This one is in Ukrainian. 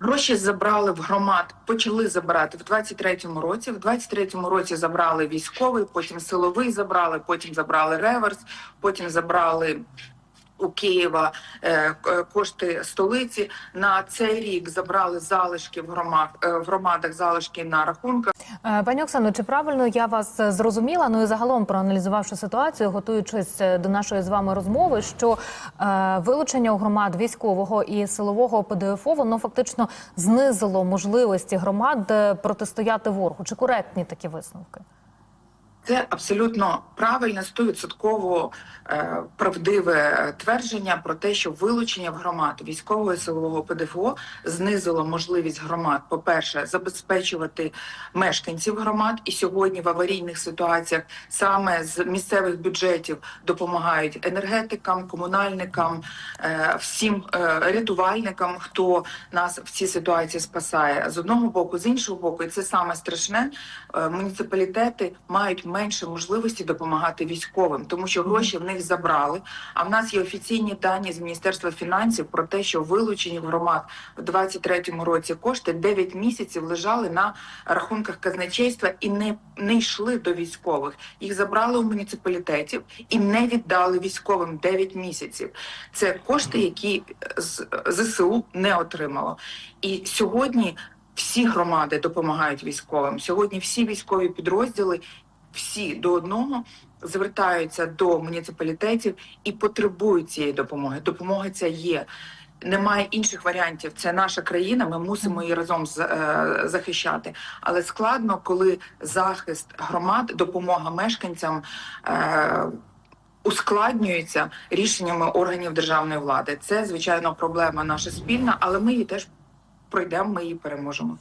Гроші забрали в громад, почали забирати в 23-му році. В 23-му році забрали військовий, потім силовий забрали, потім забрали реверс, потім забрали у Києва е, кошти столиці. На цей рік забрали залишки в громад е, в громадах, залишки на рахунках. Е, Пані Оксано, чи правильно я вас е, зрозуміла? Ну і загалом проаналізувавши ситуацію, готуючись е, до нашої з вами розмови, що е, вилучення у громад військового і силового ПДФО воно фактично знизило можливості громад е, протистояти ворогу. Чи коректні такі висновки? Це абсолютно правильне, стовідсотково е, правдиве твердження про те, що вилучення в громад військового і силового ПДФО знизило можливість громад, по-перше, забезпечувати мешканців громад, і сьогодні в аварійних ситуаціях саме з місцевих бюджетів допомагають енергетикам, комунальникам, е, всім е, рятувальникам, хто нас в цій ситуації спасає з одного боку, з іншого боку, і це саме страшне. Муніципалітети мають менше можливості допомагати військовим, тому що гроші в них забрали. А в нас є офіційні дані з міністерства фінансів про те, що вилучені в громад в 23-му році кошти 9 місяців лежали на рахунках казначейства і не, не йшли до військових. Їх забрали у муніципалітетів і не віддали військовим 9 місяців. Це кошти, які з ЗСУ не отримало. І сьогодні всі громади допомагають військовим. Сьогодні всі військові підрозділи, всі до одного звертаються до муніципалітетів і потребують цієї допомоги. Допомога ця є. Немає інших варіантів. Це наша країна. Ми мусимо її разом е, захищати. Але складно, коли захист громад, допомога мешканцям. Е, Ускладнюється рішеннями органів державної влади. Це звичайно проблема наша спільна, але ми її теж пройдемо. Ми її переможемо.